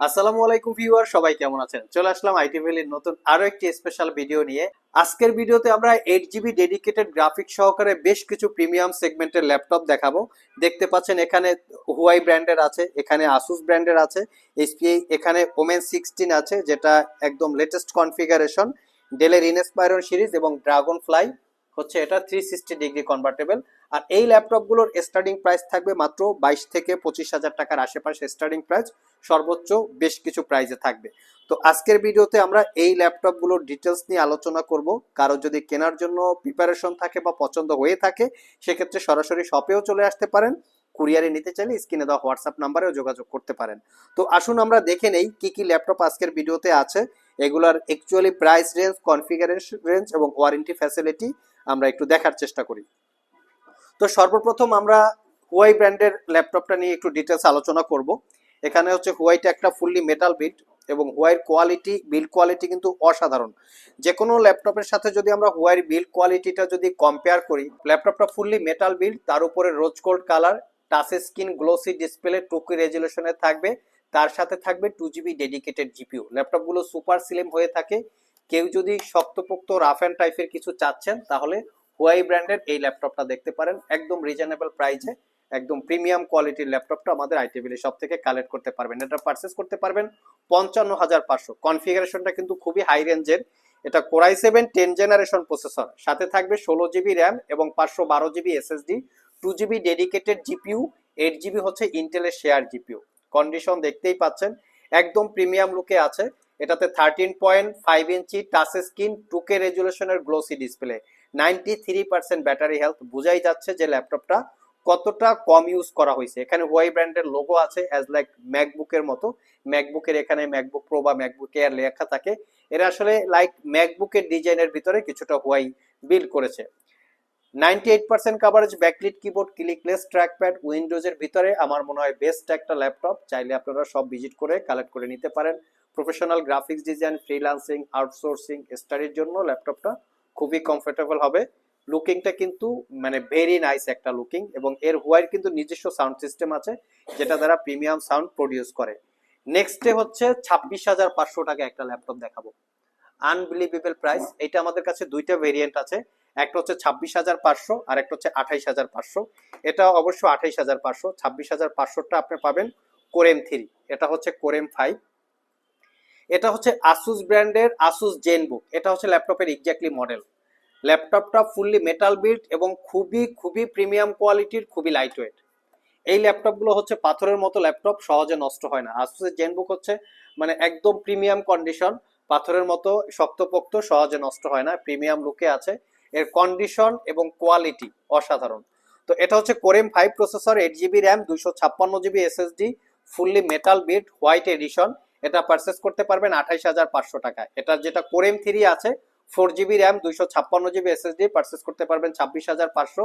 আসসালামু আলাইকুম ভিউয়ার, সবাই কেমন আছেন? চলে আসলাম আইটি ভ্যালির নতুন আরও একটি স্পেশাল ভিডিও নিয়ে। আজকের ভিডিওতে আমরা এইট জিবি ডেডিকেটেড গ্রাফিক সহকারে বেশ কিছু প্রিমিয়াম সেগমেন্টের ল্যাপটপ দেখাবো। দেখতে পাচ্ছেন এখানে হুয়াই ব্র্যান্ডের আছে, এখানে আসুস ব্র্যান্ডের আছে এসপিআই এখানে ওমেন সিক্সটিন আছে, যেটা একদম লেটেস্ট কনফিগারেশন ডেলের ইনস্পায়রন সিরিজ এবং ড্রাগন ফ্লাই হচ্ছে এটা থ্রি সিক্সটি ডিগ্রি কনভার্টেবল আর এই ল্যাপটপগুলোর স্টার্টিং প্রাইস থাকবে মাত্র বাইশ থেকে পঁচিশ হাজার টাকার আশেপাশে স্টার্টিং প্রাইস সর্বোচ্চ বেশ কিছু প্রাইজে থাকবে। তো আজকের ভিডিওতে আমরা এই ল্যাপটপগুলোর ডিটেলস নিয়ে আলোচনা করব। কারও যদি কেনার জন্য প্রিপারেশন থাকে বা পছন্দ হয়ে থাকে, সেক্ষেত্রে সরাসরি শপেও চলে আসতে পারেন। কুরিয়ারে নিতে চাইলে স্ক্রিনে দেওয়া হোয়াটসঅ্যাপ নাম্বারেও যোগাযোগ করতে পারেন। তো আসুন আমরা দেখে নেই কি কি ল্যাপটপ আজকের ভিডিওতে আছে। এগুলার actually price range configuration range এবং ওয়ারেন্টি ফ্যাসিলিটি আমরা একটু দেখার চেষ্টা করি। তো সর্বপ্রথম আমরা হুয়াই ব্র্যান্ডের ল্যাপটপটা নিয়ে একটু ডিটেলস আলোচনা করব। এখানে হচ্ছে হুয়াইটা একটা ফুললি মেটাল বিট এবং হুয়াইয়ের কোয়ালিটি বিল্ড কোয়ালিটি কিন্তু অসাধারণ। যে কোনো ল্যাপটপের সাথে যদি আমরা হুয়াইয়ের বিল্ড কোয়ালিটিটা যদি কম্পেয়ার করি, ল্যাপটপটা ফুললি মেটাল বিল্ড তার উপরে rose gold colour touch screen glossy display two K রেজুলেশনে থাকবে। তার সাথে থাকবে টু জিবি ডেডিকেটেড জিপিউ ল্যাপটপগুলো সুপার স্লিম হয়ে থাকে। কেউ যদি শক্তপোক্ত রাফ অ্যান্ড টাইপের কিছু চাচ্ছেন, তাহলে হুয়াই ব্র্যান্ডের এই ল্যাপটপটা দেখতে পারেন। একদম রিজনেবল প্রাইসে একদম প্রিমিয়াম কোয়ালিটির ল্যাপটপটা আমাদের আইটিভিলি সব থেকে কালেক্ট করতে পারবেন। এটা পারচেস করতে পারবেন পঞ্চান্ন হাজার পাঁচশো। কনফিগারেশনটা কিন্তু খুবই হাই রেঞ্জের এটা core i seven ten generation processor সাথে থাকবে ষোলো জিবি র্যাম এবং পাঁচশো বারো GB SSD two GB dedicated GPU eight GB হচ্ছে ইন্টেলের শেয়ার জিপিউ কন্ডিশন দেখতেই পাচ্ছেন। একদম প্রিমিয়াম লুকে আছে। এটাতে thirteen point five inch touch screen two K রেজুলেশনের glossy display ninety three percent battery health বোঝাই যাচ্ছে যে ল্যাপটপটা কতটা কম ইউজ করা হয়েছে। এখানে ওয়াই ব্র্যান্ডের লোগো আছে অ্যাজ লাইক ম্যাকবুকের মতো। ম্যাকবুকের এখানে ম্যাকবুক প্রো বা ম্যাকবুক এয়ার লেখা থাকে। এরা আসলে লাইক ম্যাকবুকের ডিজাইনের ভিতরে কিছুটা হোয়াই বিল করেছে। Ninety eight percent coverage backlit keyboard clickless trackpad উইন্ডোজের ভিতরে আমার মনে হয় বেস্ট একটা ল্যাপটপ। চাইলে আপনারা সব ভিজিট করে কালেক্ট করে নিতে পারেন। Professional graphics design freelancing outsourcing স্টাডির জন্য ল্যাপটপটা খুবই কমফোর্টেবল হবে। লুকিংটা কিন্তু মানে ভেরি নাইস একটা লুকিং এবং এর হোয়াইট কিন্তু নিজস্ব সাউন্ড সিস্টেম আছে, যেটা দ্বারা প্রিমিয়াম সাউন্ড প্রডিউস করে। নেক্সটে হচ্ছে ছাব্বিশ হাজার পাঁচশো টাকা একটা ল্যাপটপ দেখাবো। আনবিলিভেবল প্রাইস এটা আমাদের কাছে দুইটা ভেরিয়েন্ট আছে। একটা হচ্ছে ছাব্বিশ হাজার পাঁচশো আর একটা হচ্ছে আঠাইশ হাজার পাঁচশো। এটা অবশ্য আঠাইশ হাজার পাঁচশো। ছাব্বিশ হাজার পাঁচশোটা আপনি পাবেন কোরেম থ্রি এটা হচ্ছে কোরেম ফাইভ এটা হচ্ছে আসুস ব্র্যান্ডের আসুস জেনবুক এটা হচ্ছে ল্যাপটপের এক্স্যাক্টলি মডেল ল্যাপটপটা ফুললি মেটাল বিল্ড এবং খুবই খুবই প্রিমিয়াম কোয়ালিটির খুবই লাইট ওয়েট এই ল্যাপটপগুলো হচ্ছে পাথরের মতো ল্যাপটপ, সহজে নষ্ট হয় না। আসুসের জেনবুক হচ্ছে মানে একদম প্রিমিয়াম কন্ডিশন পাথরের মতো শক্তপোক্ত, সহজে নষ্ট হয় না প্রিমিয়াম লুকে আছে। এর কন্ডিশন এবং কোয়ালিটি অসাধারণ। তো এটা হচ্ছে core M five processor eight GB RAM দুশো ছাপ্পান্ন GB SSD fully metal build white edition এটা পারচেস করতে পারবেন আঠাইশ হাজার পাঁচশো টাকায়। এটা যেটা কোরেম থ্রি আছে ফোর জিবি র্যাম দুইশো ছাপ্পান্ন জিবি এসএসডি পারচেস করতে পারবেন ছাব্বিশ হাজার পাঁচশো।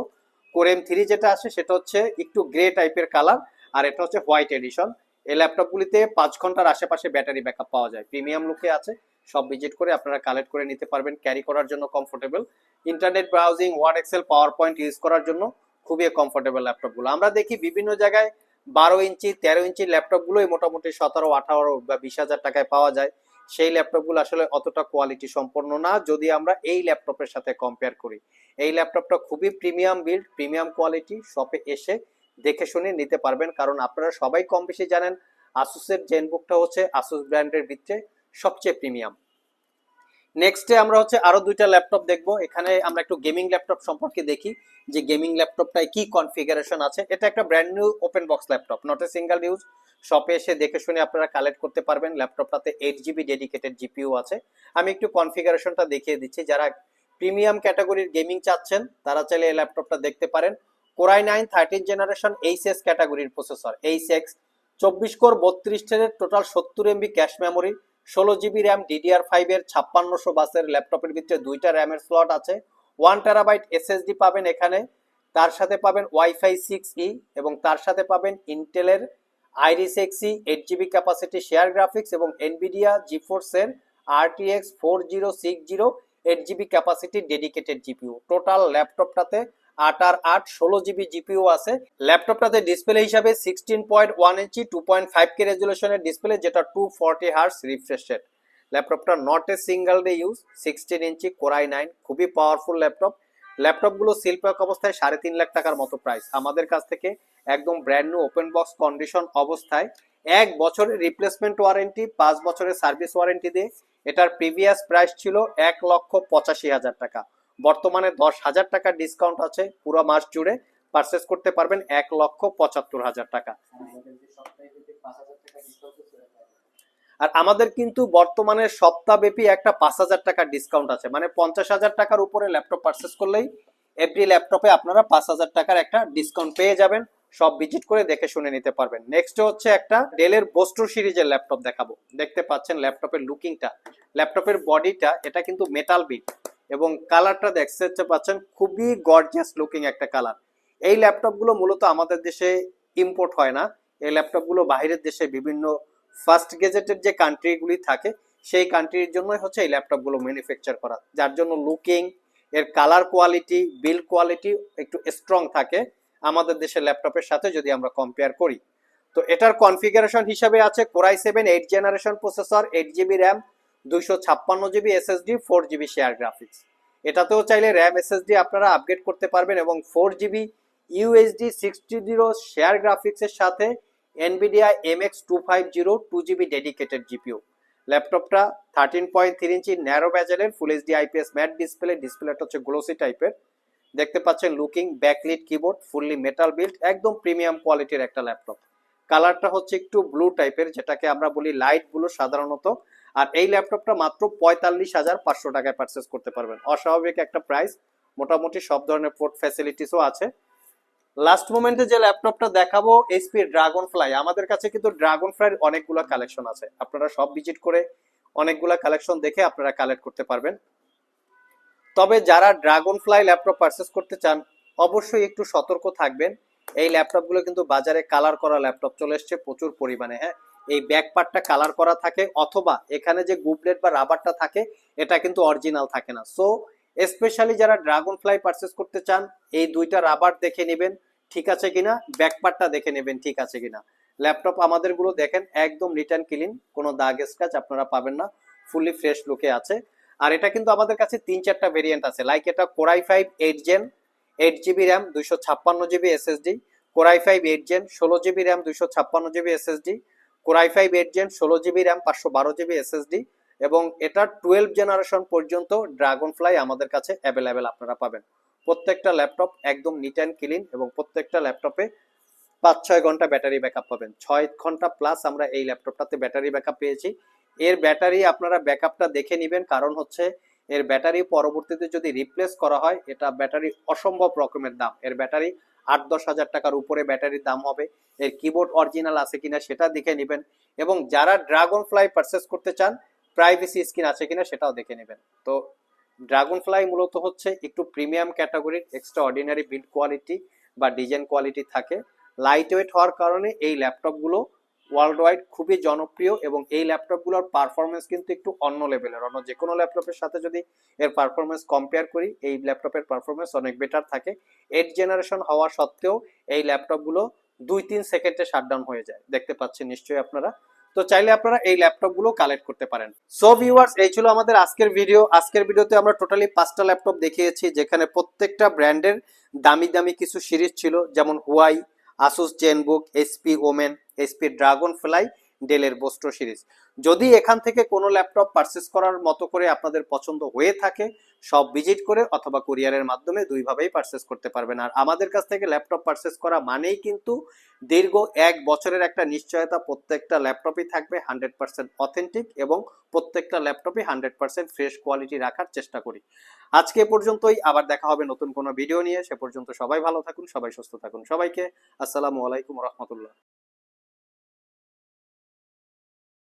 কোরেম থ্রি যেটা আছে, সেটা হচ্ছে একটু গ্রে টাইপের কালার আর এটা হচ্ছে হোয়াইট এডিশন এই ল্যাপটপগুলিতে পাঁচ ঘণ্টার আশেপাশে ব্যাটারি ব্যাকআপ পাওয়া যায়। প্রিমিয়াম লুকে আছে, সব ভিজিট করে আপনারা কালেক্ট করে নিতে পারবেন ক্যারি করার জন্য comfortable internet browsing word excel power point use করার জন্য খুবই কমফোর্টেবল ল্যাপটপগুলো আমরা দেখি বিভিন্ন জায়গায় বারো ইঞ্চি, তেরো ইঞ্চি ল্যাপটপগুলোই মোটামুটি সতেরো, আঠারো বা বিশ হাজার টাকায় পাওয়া যায়। সেই ল্যাপটপগুলো আসলে অতটা কোয়ালিটি সম্পন্ন না। যদি আমরা এই ল্যাপটপের সাথে কম্পেয়ার করি, এই ল্যাপটপটা খুবই প্রিমিয়াম বিল্ড প্রিমিয়াম কোয়ালিটি শপে এসে দেখে শুনে নিতে পারবেন। কারণ আপনারা সবাই কম বেশি জানেন আসুসের জেনবুকটা হচ্ছে আসুস ব্র্যান্ডের ভিতরে সবচেয়ে প্রিমিয়াম নেক্সটে আমরা হচ্ছে আরও দুইটা ল্যাপটপ দেখব। এখানে আমরা একটু গেমিং ল্যাপটপ সম্পর্কে দেখি, যে গেমিং ল্যাপটপটায় কি কনফিগারেশন আছে। এটা একটা brand new open box laptop not a single use শপে এসে দেখে শুনে আপনারা কালেক্ট করতে পারবেন। ল্যাপটপটাতে এইট জিবি ডেডিকেটেড জিপিইউ আছে। আমি একটু কনফিগারেশনটা দেখিয়ে দিচ্ছি। যারা প্রিমিয়াম ক্যাটাগরির গেমিং চাচ্ছেন, তারা চাইলে এই ল্যাপটপটা দেখতে পারেন। Core i nine thirteen generation H S ক্যাটাগরির প্রসেসর এইচ এক্স চব্বিশ কোর বত্রিশ টোটাল সত্তর এমবি ক্যাশ মেমোরি ষোলো জিবি র্যাম ডিডিআর ফাইভের ছাপ্পান্নশো বাসের ল্যাপটপের ভিতরে দুইটা র্যামের স্লট আছে। ওয়ান টেরাবাইট এসএসডি পাবেন এখানে। তার সাথে পাবেন ওয়াইফাই সিক্স ই এবং তার সাথে পাবেন ইন্টেলের Iris Xe eight GB capacity share graphics এবং Nvidia জিফোর্সের RTX four zero six zero eight GB capacity dedicated GPU total ল্যাপটপটাতে আট আর আট ষোলো জিবি জিপিও আছে। ল্যাপটপটাতে ডিসপ্লে হিসাবে sixteen point one inch two point five K রেজুলেশনের display যেটা two forty hertz refresh ল্যাপটপটা not a single day use sixteen inch core i nine খুবই পাওয়ারফুল ল্যাপটপ ল্যাপটপগুলো শিল্পক অবস্থায় সাড়ে তিন লাখ টাকার মতো প্রাইস আমাদের কাছ থেকে একদম brand new open box condition অবস্থায় এক বছরের রিপ্লেসমেন্ট ওয়ারেন্টি পাঁচ বছরের সার্ভিস ওয়ারেন্টি দিয়ে এটার প্রিভিয়াস প্রাইস ছিল এক লক্ষ পঁচাশি হাজার টাকা। বর্তমানে দশ হাজার টাকার ডিসকাউন্ট আছে পুরো মাস জুড়ে। পারচেস করতে পারবেন এক লক্ষ পঁচাত্তর হাজার টাকা। আর আমাদের কিন্তু বর্তমানে সপ্তাহব্যাপী একটা পাঁচ হাজার টাকার ডিসকাউন্ট আছে। মানে পঞ্চাশ হাজার টাকার উপরে ল্যাপটপ পারচেস করলেই এভরি ল্যাপটপে আপনারা পাঁচ হাজার টাকার একটা ডিসকাউন্ট পেয়ে যাবেন। সব ভিজিট করে দেখে শুনে নিতে পারবেন। নেক্সট হচ্ছে একটা ডেলের বোস্টর সিরিজের ল্যাপটপ দেখাবো। দেখতে পাচ্ছেন ল্যাপটপের লুকিংটা ল্যাপটপের বডিটা এটা কিন্তু মেটাল বিট এবং কালারটা দেখতে পাচ্ছেন খুবই গর্জিয়াস লুকিং একটা কালার। এই ল্যাপটপগুলো মূলত আমাদের দেশে ইম্পোর্ট হয় না। এই ল্যাপটপগুলো বাইরের দেশে বিভিন্ন ফার্স্ট গেজেটের যে কান্ট্রিগুলি থাকে, সেই কান্ট্রির জন্যই হচ্ছে এই ল্যাপটপগুলো ম্যানুফ্যাকচার করা। যার জন্য লুকিং এর কালার কোয়ালিটি বিল্ড কোয়ালিটি একটু স্ট্রং থাকে আমাদের দেশের ল্যাপটপের সাথে যদি আমরা কম্পেয়ার করি। তো এটার কনফিগারেশন হিসাবে আছে core i seven eight generation processor eight GB RAM দুইশো ছাপ্পান্ন GB SSD four GB share graphics এটাতেও চাইলে র্যাম এসএসডি আপনারা আপগ্রেড করতে পারবেন এবং four GB UHD sixty zero share গ্রাফিক্সের সাথে Nvidia MX two five zero two GB dedicated GPU ল্যাপটপটা thirteen point three inch narrow ব্যাজেলের full HD IPS matte display ডিসপ্লেটা হচ্ছে গ্লোসি টাইপের দেখতে পাচ্ছেন looking backlit keyboard fully metal build একদম premium কোয়ালিটির একটা ল্যাপটপ কালারটা হচ্ছে একটু ব্লু টাইপের যেটাকে আমরা বলি লাইট ব্লু সাধারণত। আর এই ল্যাপটপটা মাত্র পঁয়তাল্লিশ হাজার পাঁচশো টাকায় পারচেস করতে পারবেন। অস্বাভাবিক একটা প্রাইস মোটামুটি সব ধরনের পোর্ট ফ্যাসিলিটিসও আছে। লাস্ট মোমেন্টে যে ল্যাপটপটা দেখাবো এইচপি ড্রাগন ফ্লাই আমাদের কাছে কিন্তু ড্রাগন ফ্লাইয়ের অনেকগুলো কালেকশন আছে। আপনারা সব ভিজিট করে অনেকগুলো কালেকশন দেখে আপনারা কালেক্ট করতে পারবেন। তবে যারা ড্রাগন ফ্লাই ল্যাপটপ পারচেস করতে চান, অবশ্যই একটু সতর্ক থাকবেন। এই ল্যাপটপগুলো কিন্তু বাজারে কালার করা ল্যাপটপ চলে এসছে প্রচুর পরিমাণে হ্যাঁ? এই ব্যাক পার্টটা কালার করা থাকে অথবা এখানে যে গুবলেট বা রাবারটা থাকে, এটা কিন্তু অরিজিনাল থাকে না। সো স্পেশালি যারা ড্রাগন ফ্লাই পারচেস করতে চান, এই দুইটা রাবার দেখে নেবেন, ঠিক আছে কিনা? ব্যাক পার্টটা দেখে নেবেন, ঠিক আছে কিনা? ল্যাপটপ আমাদেরগুলো দেখেন, একদম রিটার্ন ক্লিন কোনো দাগ স্ক্র্যাচ আপনারা পাবেন না ফুললি ফ্রেশ লুকে আছে। আর এটা কিন্তু আমাদের কাছে তিন চারটা ভেরিয়েন্ট আছে লাইক এটা core i five eight gen eight GB RAM দুইশো ছাপ্পান্ন GB SSD core i five eight gen ষোলো জিবি র্যাম দুইশো ছাপ্পান্ন GB SSD core i five eight gen ষোলো জিবি র্যাম পাঁচশো বারো জিবি এসএসডি এবং এটা টুয়েলভ জেনারেশন পর্যন্ত ড্রাগন ফ্লাই আমাদের কাছে অ্যাভেলেবেল আপনারা পাবেন। প্রত্যেকটা ল্যাপটপ একদম নিট অ্যান্ড ক্লিন এবং প্রত্যেকটা ল্যাপটপে পাঁচ ছয় ঘণ্টা ব্যাটারি ব্যাকআপ পাবেন। ছয় ঘণ্টা প্লাস আমরা এই ল্যাপটপটাতে ব্যাটারি ব্যাকআপ পেয়েছি। এর ব্যাটারি আপনারা ব্যাকআপটা দেখে নেবেন, কারণ হচ্ছে এর ব্যাটারি পরবর্তীতে যদি রিপ্লেস করা হয়, এটা ব্যাটারি অসম্ভব রকমের দাম। এর ব্যাটারি আট দশ হাজার টাকার উপরে ব্যাটারির দাম হবে। এর কিবোর্ড অরিজিনাল আছে কিনা সেটা দেখে নেবেন এবং যারা ড্রাগন ফ্লাই পারচেস করতে চান প্রাইভেসি স্ক্রিন আছে কিনা সেটাও দেখে নেবেন। তো ড্রাগন ফ্লাই মূলত হচ্ছে একটু প্রিমিয়াম ক্যাটাগরির এক্সট্রা অর্ডিনারি বিল্ড কোয়ালিটি বা ডিজাইন কোয়ালিটি থাকে। লাইট ওয়েট হওয়ার কারণে এই ল্যাপটপগুলো ওয়ার্ল্ড ওয়াইড খুবই জনপ্রিয় এবং এই ল্যাপটপগুলোর পারফরমেন্স কিন্তু একটু অন্য লেভেলের অন্য যে কোনো ল্যাপটপের সাথে যদি এর পারফরমেন্স কম্পেয়ার করি, এই ল্যাপটপের পারফরমেন্স অনেক বেটার থাকে। এইট জেনারেশন হওয়া সত্ত্বেও এই ল্যাপটপগুলো দুই তিন সেকেন্ডে শাটডাউন হয়ে যায়। দেখতে পাচ্ছেন নিশ্চয়ই আপনারা। তো চাইলে আপনারা এই ল্যাপটপগুলো কালেক্ট করতে পারেন। সো ভিউয়ার্স এই ছিল আমাদের আজকের ভিডিও আজকের ভিডিওতে আমরা টোটালি পাঁচটা ল্যাপটপ দেখিয়েছি, যেখানে প্রত্যেকটা ব্র্যান্ডের দামি দামি কিছু সিরিজ ছিল, যেমন Huawei Asus Zenbook HP Omen HP Dragonfly ডেলের বোস্টো সিরিজ। যদি এখান থেকে কোনো ল্যাপটপ পারচেস করার মতো করে আপনাদের পছন্দ হয়ে থাকে, সব ভিজিট করে অথবা কুরিয়ারের মাধ্যমে দুইভাবেই পারচেস করতে পারবেন। আর আমাদের কাছ থেকে ল্যাপটপ পারচেস করা মানেই কিন্তু দীর্ঘ এক বছরের একটা নিশ্চয়তা, প্রত্যেকটা ল্যাপটপই থাকবে হান্ড্রেড পার্সেন্ট অথেন্টিক এবং প্রত্যেকটা ল্যাপটপই হান্ড্রেড পার্সেন্ট ফ্রেশ কোয়ালিটি রাখার চেষ্টা করি। আজকে পর্যন্তই, আবার দেখা হবে নতুন কোনো ভিডিও নিয়ে। সে পর্যন্ত সবাই ভালো থাকুন, সবাই সুস্থ থাকুন। সবাইকে আসসালামু আলাইকুম রহমতুল্লাহ।